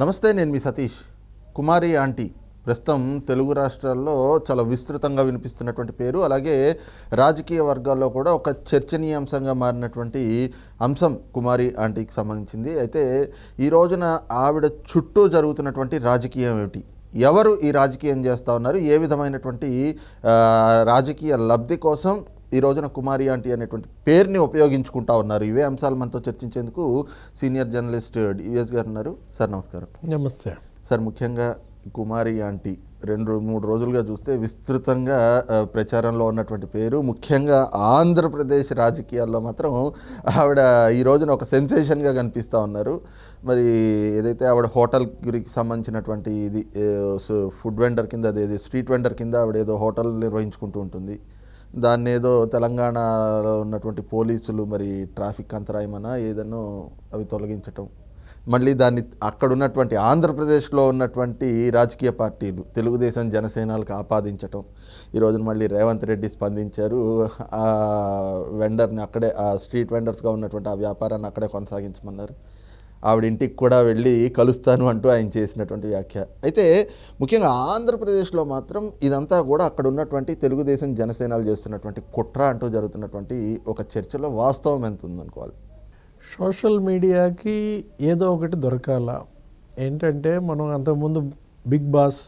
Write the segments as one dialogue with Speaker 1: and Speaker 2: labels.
Speaker 1: నమస్తే నేను మీ సతీష్. కుమారి ఆంటీ. ప్రస్తుతం తెలుగు రాష్ట్రాల్లో చాలా విస్తృతంగా వినిపిస్తున్నటువంటి పేరు. అలాగే రాజకీయ వర్గాల్లో కూడా ఒక చర్చనీయాంశంగా మారినటువంటి అంశం కుమారి ఆంటీకి సంబంధించింది. అయితే ఈ రోజున ఆవిడ చుట్టూ జరుగుతున్నటువంటి రాజకీయం ఏమిటి? ఎవరు ఈ రాజకీయం చేస్తూ ఉన్నారు? ఏ విధమైనటువంటి రాజకీయ లబ్ధి కోసం ఈ రోజున కుమారి ఆంటీ అనేటువంటి పేరుని ఉపయోగించుకుంటా ఉన్నారు. ఇవే అంశాలు మనతో చర్చించేందుకు సీనియర్ జర్నలిస్ట్ డివిఎస్ గారు ఉన్నారు. సార్ నమస్కారం.
Speaker 2: నమస్తే.
Speaker 1: సార్ ముఖ్యంగా కుమారి ఆంటీ రెండు మూడు రోజులుగా చూస్తే విస్తృతంగా ప్రచారంలో ఉన్నటువంటి పేరు. ముఖ్యంగా ఆంధ్రప్రదేశ్ రాజకీయాల్లో మాత్రం ఆవిడ ఈ రోజున ఒక సెన్సేషన్గా కనిపిస్తూ ఉన్నారు. మరి ఏదైతే ఆవిడ హోటల్ గురికి సంబంధించినటువంటి ఇది ఫుడ్ వెండర్ కింద అదేది స్ట్రీట్ వెండర్ కింద ఆవిడ ఏదో హోటల్ నిర్వహించుకుంటూ ఉంటుంది. దాన్ని ఏదో తెలంగాణలో ఉన్నటువంటి పోలీసులు మరి ట్రాఫిక్ అంతరాయమనా ఏదన్నో అవి తొలగించటం. మళ్ళీ దాన్ని అక్కడ ఉన్నటువంటి ఆంధ్రప్రదేశ్లో ఉన్నటువంటి రాజకీయ పార్టీలు తెలుగుదేశం జనసేనలకు ఆపాదించటం. ఈరోజు మళ్ళీ రేవంత్ రెడ్డి స్పందించారు. ఆ వెండర్ని అక్కడే ఆ స్ట్రీట్ వెండర్స్గా ఉన్నటువంటి ఆ వ్యాపారాన్ని అక్కడే కొనసాగించమన్నారు. ఆవిడ ఇంటికి కూడా వెళ్ళి కలుస్తాను అంటూ ఆయన చేసినటువంటి వ్యాఖ్య. అయితే ముఖ్యంగా ఆంధ్రప్రదేశ్లో మాత్రం ఇదంతా కూడా అక్కడ ఉన్నటువంటి తెలుగుదేశం జనసేనలు చేస్తున్నటువంటి కుట్ర అంటూ జరుగుతున్నటువంటి ఒక చర్చలో వాస్తవం ఎంత ఉందనుకోవాలి?
Speaker 2: సోషల్ మీడియాకి ఏదో ఒకటి దొరకాల. ఏంటంటే మనం అంతకుముందు బిగ్ బాస్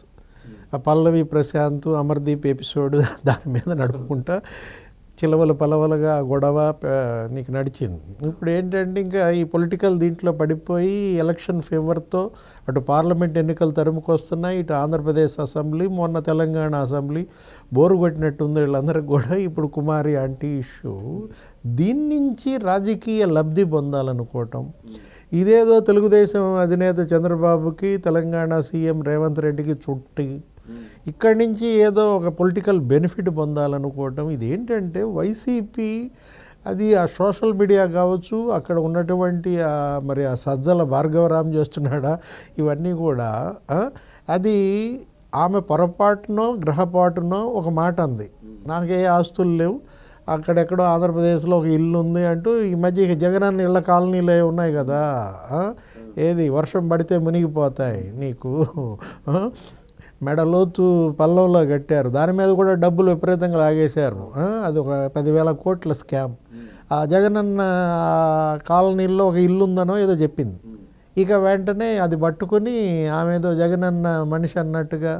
Speaker 2: ఆ పల్లవి ప్రశాంత్ అమర్దీప్ ఎపిసోడ్ దాని మీద నడుపుకుంటా చిలవలు పలవలుగా గొడవ నీకు నడిచింది. ఇప్పుడు ఏంటంటే ఇంకా ఈ పొలిటికల్ దీంట్లో పడిపోయి ఎలక్షన్ ఫేవర్తో అటు పార్లమెంట్ ఎన్నికలు తరుముకొస్తున్నాయి ఇటు ఆంధ్రప్రదేశ్ అసెంబ్లీ మొన్న తెలంగాణ అసెంబ్లీ బోరు కొట్టినట్టుంది వీళ్ళందరికీ కూడా ఇప్పుడు కుమారి ఆంటీ ఇష్యూ. దీని నుంచి రాజకీయ లబ్ధి పొందాలనుకోవటం. ఇదేదో తెలుగుదేశం అధినేత చంద్రబాబుకి తెలంగాణ సీఎం రేవంత్ రెడ్డికి చుట్టి ఇక్కడి నుంచి ఏదో ఒక పొలిటికల్ బెనిఫిట్ పొందాలనుకోవటం ఇది ఏంటంటే వైసీపీ అది ఆ సోషల్ మీడియా కావచ్చు అక్కడ ఉన్నటువంటి మరి ఆ సజ్జల భార్గవరాం చేస్తున్నాడా ఇవన్నీ కూడా అది ఆమె పొరపాటునో గ్రహపాటునో ఒక మాట అంది. నాకే ఆస్తులు లేవు అక్కడెక్కడో ఆంధ్రప్రదేశ్లో ఒక ఇల్లు ఉంది అంటూ ఈ మధ్య ఇక జగనన్న ఇళ్ళ కాలనీలు ఉన్నాయి కదా ఏది వర్షం పడితే మునిగిపోతాయి నీకు మెడలోతు పల్లంలో కట్టారు. దాని మీద కూడా డబ్బులు విపరీతంగా లాగేశారు. అది ఒక పదివేల కోట్ల స్కామ్. ఆ జగనన్న కాలనీలో ఒక ఇల్లు ఉందనో ఏదో చెప్పింది. ఇక వెంటనే అది పట్టుకొని ఆమె ఏదో జగనన్న మనిషి అన్నట్టుగా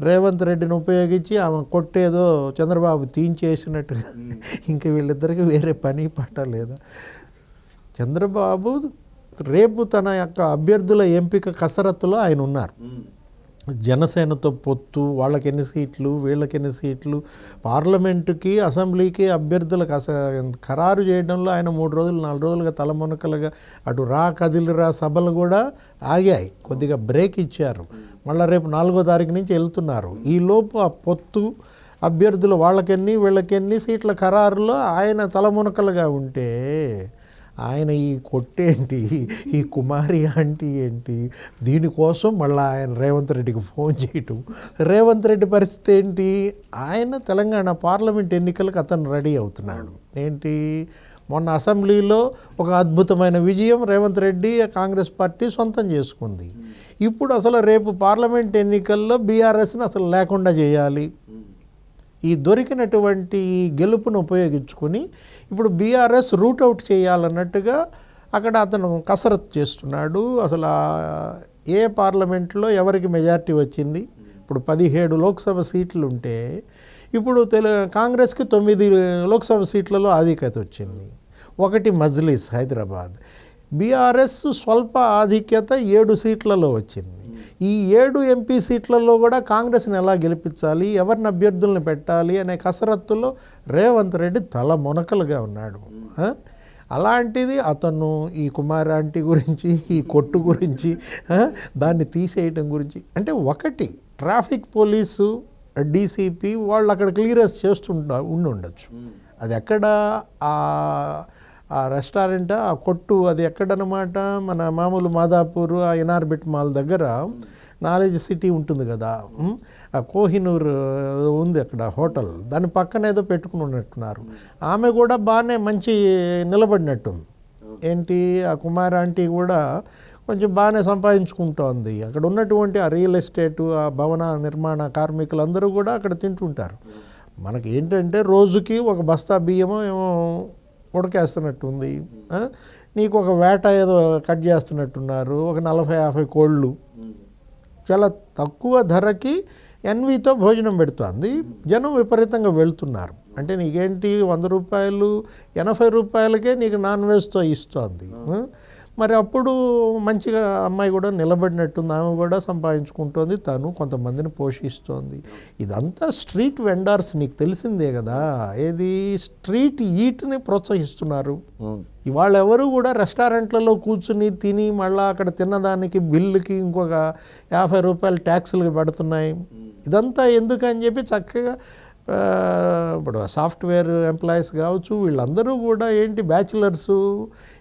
Speaker 2: రేవంత్ రెడ్డిని ఉపయోగించి ఆమె కొట్టేదో చంద్రబాబు తీయించేసినట్టుగా ఇంక వీళ్ళిద్దరికి వేరే పని పాట లేదా? చంద్రబాబు రేపు తన యొక్క అభ్యర్థుల ఎంపిక కసరత్తులో ఆయన ఉన్నారు. జనసేనతో పొత్తు వాళ్ళకి ఎన్ని సీట్లు వీళ్ళకి ఎన్ని సీట్లు పార్లమెంటుకి అసెంబ్లీకి అభ్యర్థులకు అస ఖరారు చేయడంలో ఆయన మూడు రోజులు నాలుగు రోజులుగా తలమునకలుగా అటు రా కదిలిరా సభలు కూడా ఆగాయి. కొద్దిగా బ్రేక్ ఇచ్చారు. మళ్ళీ రేపు నాలుగో తారీఖు నుంచి వెళ్తున్నారు. ఈలోపు ఆ పొత్తు అభ్యర్థులు వాళ్ళకెన్ని వీళ్ళకెన్ని సీట్ల ఖరారులో ఆయన తలమునకలుగా ఉంటే ఆయన ఈ కొట్టేంటి? ఈ కుమారి ఆంటీ ఏంటి? దీనికోసం మళ్ళీ ఆయన రేవంత్ రెడ్డికి ఫోన్ చేయటం. రేవంత్ రెడ్డి పరిస్థితి ఏంటి? ఆయన తెలంగాణ పార్లమెంట్ ఎన్నికలకు అతను రెడీ అవుతున్నాడు. ఏంటి? మొన్న అసెంబ్లీలో ఒక అద్భుతమైన విజయం రేవంత్ రెడ్డి కాంగ్రెస్ పార్టీ సొంతం చేసుకుంది. ఇప్పుడు అసలు రేపు పార్లమెంట్ ఎన్నికల్లో బీఆర్ఎస్ని అసలు లేకుండా చేయాలి. ఈ దొరికినటువంటి గెలుపును ఉపయోగించుకొని ఇప్పుడు బీఆర్ఎస్ రూట్అవుట్ చేయాలన్నట్టుగా అక్కడ అతను కసరత్తు చేస్తున్నాడు. అసలు ఏ పార్లమెంట్లో ఎవరికి మెజారిటీ వచ్చింది? ఇప్పుడు పదిహేడు లోక్సభ సీట్లు ఉంటే ఇప్పుడు తెలు కాంగ్రెస్కి తొమ్మిది లోక్సభ సీట్లలో ఆధిక్యత వచ్చింది. ఒకటి మజ్లిస్ హైదరాబాద్. బీఆర్ఎస్ స్వల్ప ఆధిక్యత ఏడు సీట్లలో వచ్చింది. ఈ ఏడు ఎంపీ సీట్లలో కూడా కాంగ్రెస్ని ఎలా గెలిపించాలి ఎవరిని అభ్యర్థులను పెట్టాలి అనే కసరత్తులో రేవంత్ రెడ్డి తల మునకలుగా ఉన్నాడు. అలాంటిది అతను ఈ కుమారాంటి గురించి ఈ కొట్టు గురించి దాన్ని తీసేయటం గురించి. అంటే ఒకటి ట్రాఫిక్ పోలీసు డీసీపీ వాళ్ళు అక్కడ క్లియరెన్స్ చేస్తుంటా ఉండి ఉండొచ్చు అది ఎక్కడ ఆ రెస్టారెంట్? ఆ కొట్టు అది ఎక్కడనమాట మన మామూలు మాదాపూర్ ఆ ఎన్ఆర్బిట్ మాల్ దగ్గర నాలెడ్జ్ సిటీ ఉంటుంది కదా. ఆ కోహినూర్ ఉంది అక్కడ హోటల్. దాని పక్కన ఏదో పెట్టుకుని ఉన్నట్టున్నారు. ఆమె కూడా బాగానే మంచి నిలబడినట్టుంది. ఏంటి? ఆ కుమార్ ఆంటీ కూడా కొంచెం బాగానే సంపాదించుకుంటోంది. అక్కడ ఉన్నటువంటి ఆ రియల్ ఎస్టేటు ఆ భవన నిర్మాణ కార్మికులు అందరూ కూడా అక్కడ తింటుంటారు. మనకి ఏంటంటే రోజుకి ఒక బస్తా బియ్యమో ఏమో ఉడకేస్తున్నట్టుంది. నీకు ఒక వేట ఏదో కట్ చేస్తున్నట్టున్నారు ఒక నలభై యాభై కోళ్ళు. చాలా తక్కువ ధరకి ఎన్వితో భోజనం పెడుతుంది. జనం విపరీతంగా వెళ్తున్నారు. అంటే నీకేంటి వంద రూపాయలు ఎనభై రూపాయలకే నీకు నాన్ వెజ్తో ఇస్తోంది. మరి అప్పుడు మంచిగా అమ్మాయి కూడా నిలబడినట్టుంది ఆమె కూడా సంపాదించుకుంటోంది తను కొంతమందిని పోషిస్తోంది. ఇదంతా స్ట్రీట్ వెండర్స్ నీకు తెలిసిందే కదా ఏది స్ట్రీట్ ఈట్ని ప్రోత్సహిస్తున్నారు. ఇవాళ ఎవరు కూడా రెస్టారెంట్లలో కూర్చుని తిని మళ్ళీ అక్కడ తిన్నదానికి బిల్లుకి ఇంకొక యాభై రూపాయలు ట్యాక్సులకి పెడుతున్నాయి. ఇదంతా ఎందుకని చెప్పి చక్కగా ఇప్పుడు సాఫ్ట్వేర్ ఎంప్లాయీస్ కావచ్చు వీళ్ళందరూ కూడా ఏంటి బ్యాచులర్స్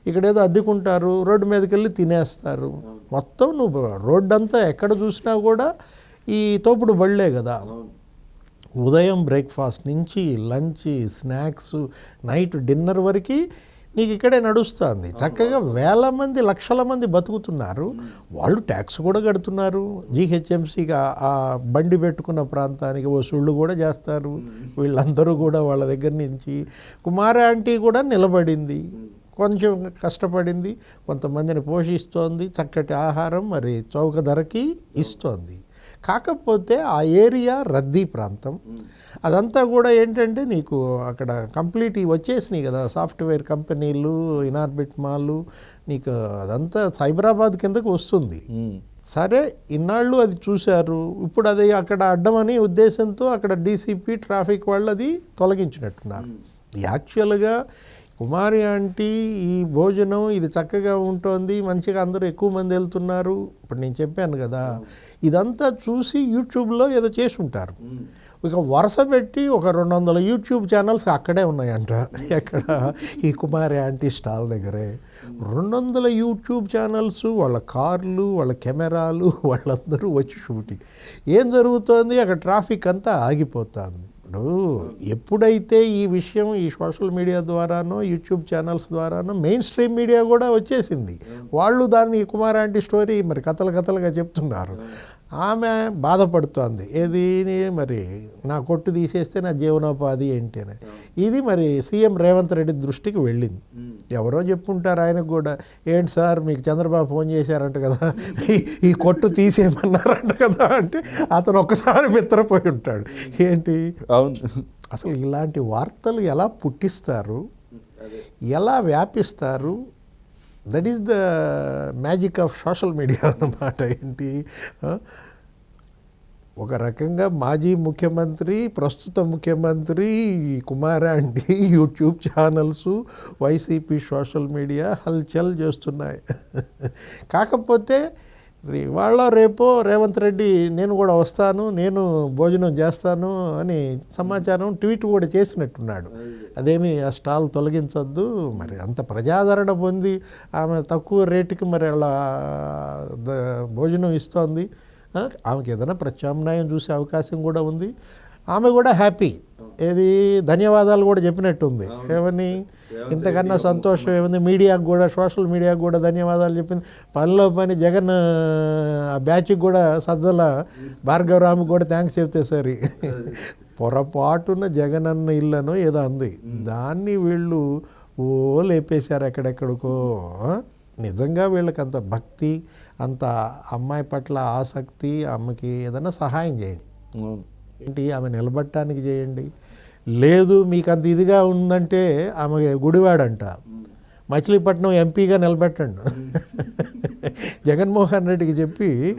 Speaker 2: ఇక్కడేదో అద్దెకుంటారు రోడ్డు మీదకి వెళ్ళి తినేస్తారు. మొత్తం నువ్వు రోడ్డు అంతా ఎక్కడ చూసినా కూడా ఈ తోపుడు బళ్ళే కదా. ఉదయం బ్రేక్ఫాస్ట్ నుంచి లంచ్ స్నాక్స్ నైట్ డిన్నర్ వరకు నీకు ఇక్కడే నడుస్తుంది. చక్కగా వేల మంది లక్షల మంది బతుకుతున్నారు. వాళ్ళు ట్యాక్స్ కూడా కడుతున్నారు. జీహెచ్ఎంసీకి ఆ బండి పెట్టుకున్న ప్రాంతానికి వసూళ్ళు కూడా చేస్తారు. వీళ్ళందరూ కూడా వాళ్ళ దగ్గర నుంచి కుమార ఆంటీ కూడా నిలబడింది. కొంచెం కష్టపడింది. కొంతమందిని పోషిస్తోంది. చక్కటి ఆహారం మరి చౌక ధరకి ఇస్తోంది. కాకపోతే ఆ ఏరియా రద్దీ ప్రాంతం. అదంతా కూడా ఏంటంటే నీకు అక్కడ కంప్లీట్ వచ్చేసినాయి కదా సాఫ్ట్వేర్ కంపెనీలు ఇనార్బిట్ మాలు నీకు అదంతా సైబరాబాద్ కిందకు వస్తుంది. సరే ఇన్నాళ్ళు అది చూశారు. ఇప్పుడు అది అక్కడ అడ్డమని ఉద్దేశంతో అక్కడ డీసీపీ ట్రాఫిక్ వాళ్ళు అది తొలగించినట్టున్నారు యాక్చువల్గా కుమారి ఆంటీ ఈ భోజనం ఇది చక్కగా ఉంటుంది మంచిగా అందరూ ఎక్కువ మంది వెళ్తున్నారు. ఇప్పుడు నేను చెప్పాను కదా ఇదంతా చూసి యూట్యూబ్లో ఏదో చేసి ఉంటారు ఇక వరుస పెట్టి ఒక రెండు వందల యూట్యూబ్ ఛానల్స్ అక్కడే ఉన్నాయంట. ఎక్కడ? ఈ కుమారి ఆంటీ స్టాల్ దగ్గరే. రెండు వందల యూట్యూబ్ ఛానల్స్ వాళ్ళ కార్లు వాళ్ళ కెమెరాలు వాళ్ళందరూ వచ్చి షూటింగ్. ఏం జరుగుతోంది? అక్కడ ట్రాఫిక్ అంతా ఆగిపోతుంది. ఇప్పుడు ఎప్పుడైతే ఈ విషయం ఈ సోషల్ మీడియా ద్వారానో యూట్యూబ్ ఛానల్స్ ద్వారానో మెయిన్ స్ట్రీమ్ మీడియా కూడా వచ్చేసింది. వాళ్ళు దాన్ని కుమారాంటి స్టోరీ మరి కథలు కథలుగా చెప్తున్నారు. ఆమె బాధపడుతోంది. ఏది మరి? నా కొట్టు తీసేస్తే నా జీవనోపాధి ఏంటి అని ఇది మరి సీఎం రేవంత్ రెడ్డి దృష్టికి వెళ్ళింది. ఎవరో చెప్పుంటారు ఆయనకు కూడా. ఏంటి సార్ మీకు చంద్రబాబు ఫోన్ చేశారంట కదా. ఈ- కొట్టు తీసేయమన్నారంట కదా అంటే అతను ఒక్కసారి బిత్తరపోయి ఉంటాడు. ఏంటి?
Speaker 1: అవును.
Speaker 2: అసలు ఇలాంటి వార్తలు ఎలా పుట్టిస్తారు? ఎలా వ్యాపిస్తారు? That is the magic of social media అన్నమాట. ఏంటి? ఒక రకంగా మాజీ ముఖ్యమంత్రి ప్రస్తుత ముఖ్యమంత్రి కుమారాంటి YouTube channels YCP social media హల్చల్ చేస్తున్నాయి. కాకపోతే వాళ్ళ రేపో రేవంత్ రెడ్డి నేను కూడా వస్తాను నేను భోజనం చేస్తాను అని సమాచారం ట్వీట్ కూడా చేసినట్టున్నాడు. అదేమి ఆ స్టాల్ తొలగించొద్దు మరి అంత ప్రజాదరణ పొంది ఆమె తక్కువ రేటుకి మరి అలా ద- భోజనం ఇస్తోంది. ఆమెకి ఏదైనా ప్రత్యామ్నాయం చూసే అవకాశం కూడా ఉంది. ఆమె కూడా హ్యాపీ. ఏది ధన్యవాదాలు కూడా చెప్పినట్టుంది. ఏమని? ఇంతకన్నా సంతోషం ఏముంది? మీడియాకు కూడా సోషల్ మీడియాకు కూడా ధన్యవాదాలు చెప్పింది. పనిలో పని జగన్ ఆ బ్యాచ్కి కూడా సజ్జల భార్గవరాముకి కూడా థ్యాంక్స్ చెప్తే సరి. పొరపాటున జగన్ అన్న ఇల్లను ఏదో అంది. దాన్ని వీళ్ళు ఓ లేపేశారు ఎక్కడెక్కడికో? నిజంగా వీళ్ళకి అంత భక్తి అంత అమ్మాయి పట్ల ఆసక్తి ఆమెకి ఏదైనా సహాయం చేయండి. ఏంటి ఆమె నిలబట్టడానికి చేయండి. లేదు మీకు అంత ఇదిగా ఉందంటే ఆమె గుడివాడంట. మచిలీపట్నం ఎంపీగా నిలబెట్టండి. జగన్మోహన్ రెడ్డికి చెప్పి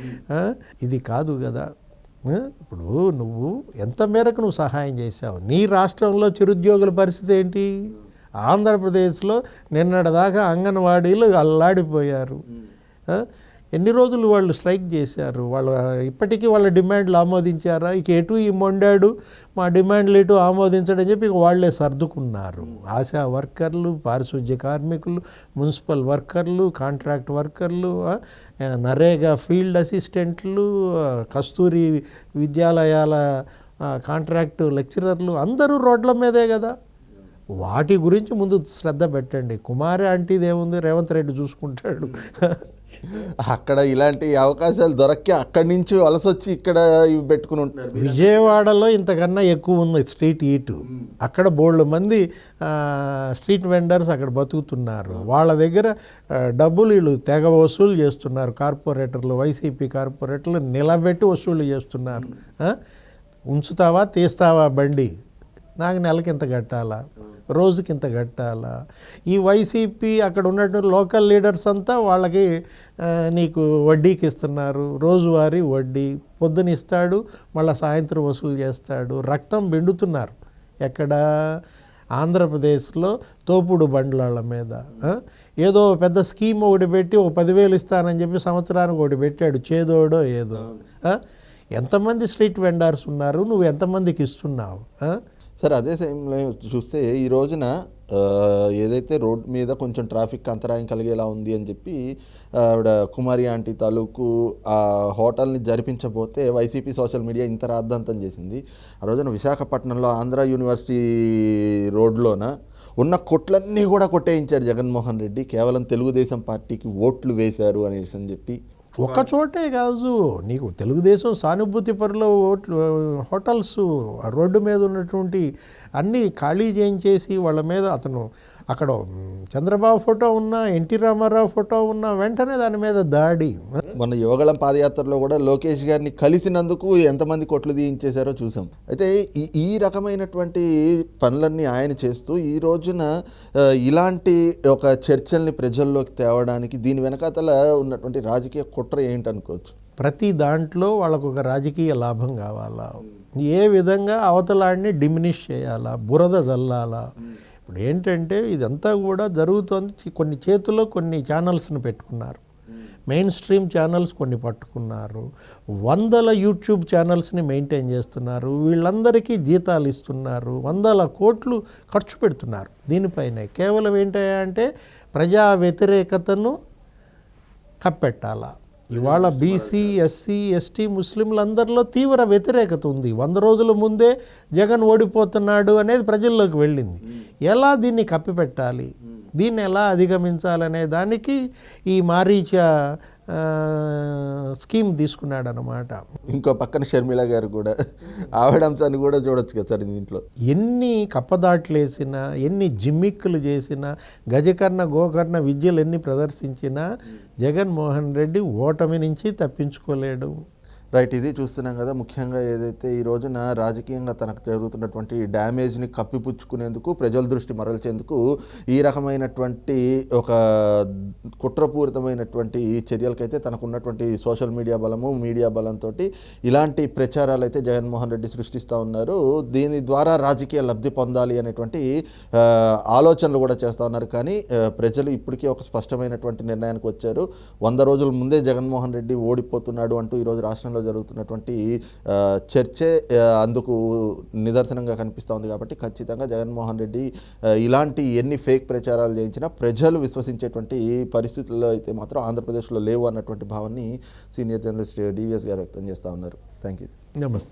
Speaker 2: ఇది కాదు కదా. ఇప్పుడు నువ్వు ఎంత మేరకు నువ్వు సహాయం చేశావు? నీ రాష్ట్రంలో చిరుద్యోగుల పరిస్థితి ఏంటి? ఆంధ్రప్రదేశ్లో నిన్నటిదాకా అంగన్వాడీలు అల్లాడిపోయారు. ఎన్ని రోజులు వాళ్ళు స్ట్రైక్ చేశారు? వాళ్ళ ఇప్పటికీ వాళ్ళ డిమాండ్లు ఆమోదించారా? ఇక ఎటు ఈ మొండాడు మా డిమాండ్లు ఎటు ఆమోదించడని చెప్పి ఇక వాళ్ళే సర్దుకున్నారు. ఆశా వర్కర్లు పారిశుద్ధ్య కార్మికులు మున్సిపల్ వర్కర్లు కాంట్రాక్ట్ వర్కర్లు నరేగా ఫీల్డ్ అసిస్టెంట్లు కస్తూరి విద్యాలయాల కాంట్రాక్టు లెక్చరర్లు అందరూ రోడ్ల మీదే కదా. వాటి గురించి ముందు శ్రద్ధ పెట్టండి. కుమారి అంటే ఇదేముంది రేవంత్ రెడ్డి చూసుకుంటాడు.
Speaker 1: అక్కడ ఇలాంటి అవకాశాలు దొరక్కి అక్కడి నుంచి వలస వచ్చి ఇక్కడ ఇవి పెట్టుకుని ఉంటున్నారు
Speaker 2: విజయవాడలో ఇంతకన్నా ఎక్కువ ఉంది స్ట్రీట్ ఈట్. అక్కడ బోల్డ్ మంది స్ట్రీట్ వెండర్స్ అక్కడ బతుకుతున్నారు. వాళ్ళ దగ్గర డబ్బులు వీళ్ళు తెగ వసూలు చేస్తున్నారు. కార్పొరేటర్లు వైసీపీ కార్పొరేటర్లు నిలబెట్టి వసూలు చేస్తున్నారు? ఉంచుతావా తీస్తావా బండి? నాకు నెలకి ఇంత కట్టాలా రోజుకి ఇంత కట్టాలా ఈ వైసీపీ అక్కడ ఉన్నటువంటి లోకల్ లీడర్స్ అంతా వాళ్ళకి నీకు వడ్డీకి ఇస్తున్నారు రోజువారీ వడ్డీ పొద్దున ఇస్తాడు మళ్ళీ సాయంత్రం వసూలు చేస్తాడు. రక్తం బెండుతున్నారు ఎక్కడ? ఆంధ్రప్రదేశ్లో తోపుడు బండ్లాళ్ళ మీద. ఏదో పెద్ద స్కీమ్ ఒకటి పెట్టి ఒక పదివేలు ఇస్తానని చెప్పి సంవత్సరానికి ఒకటి పెట్టాడు. చేదోడో ఏదో. ఎంతమంది స్ట్రీట్ వెండర్స్ ఉన్నారు? నువ్వు ఎంతమందికి ఇస్తున్నావు?
Speaker 1: సరే అదే సమయంలో చూస్తే ఈ రోజున ఏదైతే రోడ్ మీద కొంచెం ట్రాఫిక్ అంతరాయం కలిగేలా ఉంది అని చెప్పి ఆవిడ కుమారి ఆంటీ తాలూకు ఆ హోటల్ని జరిపించబోతే వైసీపీ సోషల్ మీడియా ఇంత రాద్ధాంతం చేసింది. ఆ రోజున విశాఖపట్నంలో ఆంధ్ర యూనివర్సిటీ రోడ్లోన ఉన్న కొట్లన్నీ కూడా కొట్టేయించాడు జగన్మోహన్ రెడ్డి. కేవలం తెలుగుదేశం పార్టీకి ఓట్లు వేశారు అనేసి అని చెప్పి
Speaker 2: ఒక్క చోటే కాదు. నీకు తెలుగుదేశం సానుభూతి పరుల ఓట్లు హోటల్స్ రోడ్డు మీద ఉన్నటువంటి అన్నీ ఖాళీ చేయించేసి వాళ్ళ మీద అతను అక్కడ చంద్రబాబు ఫోటో ఉన్నా ఎన్టీ రామారావు ఫోటో ఉన్నా వెంటనే దాని మీద దాడి.
Speaker 1: మొన్న యువగళం పాదయాత్రలో కూడా లోకేష్ గారిని కలిసినందుకు ఎంతమంది కొట్లు తీయించేశారో చూసాం. అయితే ఈ ఈ రకమైనటువంటి పనులన్నీ ఆయన చేస్తూ ఈ రోజున ఇలాంటి ఒక చర్చల్ని ప్రజల్లోకి తేవడానికి దీని వెనకాతల ఉన్నటువంటి రాజకీయ కుట్ర ఏంటనుకోవచ్చు?
Speaker 2: ప్రతి దాంట్లో వాళ్ళకు ఒక రాజకీయ లాభం కావాలా? ఏ విధంగా అవతలాడిని డిమినిష్ చేయాలా? బురద జల్లాలా? ఇప్పుడు ఏంటంటే ఇదంతా కూడా జరుగుతోంది. కొన్ని చేతుల్లో కొన్ని ఛానల్స్ని పెట్టుకున్నారు. మెయిన్ స్ట్రీమ్ ఛానల్స్ కొన్ని పట్టుకున్నారు. వందల యూట్యూబ్ ఛానల్స్ని మెయింటైన్ చేస్తున్నారు. వీళ్ళందరికీ జీతాలు ఇస్తున్నారు. వందల కోట్లు ఖర్చు పెడుతున్నారు. దీనిపైనే కేవలం ఏంటంటే ప్రజా వ్యతిరేకతను కప్పెట్టాలా? ఇవాళ బీసీ ఎస్సీ ఎస్టీ ముస్లింలందరిలో తీవ్ర వ్యతిరేకత ఉంది. వంద రోజుల ముందే జగన్ ఓడిపోతున్నాడు అనేది ప్రజల్లోకి వెళ్ళింది. ఎలా దీన్ని కప్పిపెట్టాలి? దీన్ని ఎలా అధిగమించాలనే దానికి ఈ మారీచ స్కీమ్ తీసుకున్నాడు అనమాట
Speaker 1: ఇంకో పక్కన షర్మిల గారు కూడా ఆవిడ అంశాన్ని కూడా చూడొచ్చు కదా సార్ దీంట్లో.
Speaker 2: ఎన్ని కప్పదాట్లేసినా ఎన్ని జిమ్మిక్కులు చేసినా గజకర్ణ గోకర్ణ విద్యలు ఎన్ని ప్రదర్శించినా జగన్మోహన్ రెడ్డి ఓటమి నుంచి తప్పించుకోలేడు.
Speaker 1: రైట్ ఇది చూస్తున్నాం కదా. ముఖ్యంగా ఏదైతే ఈ రోజున రాజకీయంగా తనకు జరుగుతున్నటువంటి డ్యామేజ్ని కప్పిపుచ్చుకునేందుకు ప్రజల దృష్టి మరల్చేందుకు ఈ రకమైనటువంటి ఒక కుట్రపూరితమైనటువంటి చర్యలకైతే తనకున్నటువంటి సోషల్ మీడియా బలము మీడియా బలంతో ఇలాంటి ప్రచారాలు అయితే జగన్మోహన్ రెడ్డి సృష్టిస్తూ ఉన్నారు. దీని ద్వారా రాజకీయ లబ్ధి పొందాలి అనేటువంటి ఆలోచనలు కూడా చేస్తూ ఉన్నారు. కానీ ప్రజలు ఇప్పటికీ ఒక స్పష్టమైనటువంటి నిర్ణయానికి వచ్చారు. వంద రోజుల ముందే జగన్మోహన్ రెడ్డి ఓడిపోతున్నాడు అంటూ ఈరోజు రాష్ట్రంలో జరుగుతున్నటువంటి చర్చే అందుకు నిదర్శనంగా కనిపిస్తూ ఉంది కాబట్టి ఖచ్చితంగా జగన్మోహన్ రెడ్డి ఇలాంటి ఎన్ని ఫేక్ ప్రచారాలు చేయించినా ప్రజలు విశ్వసించేటువంటి పరిస్థితుల్లో అయితే మాత్రం ఆంధ్రప్రదేశ్లో లేవు అన్నటువంటి భావాన్ని సీనియర్ జర్నలిస్ట్ డివిఎస్ గారు వ్యక్తం చేస్తూ ఉన్నారు. థ్యాంక్ యూ
Speaker 2: నమస్తే.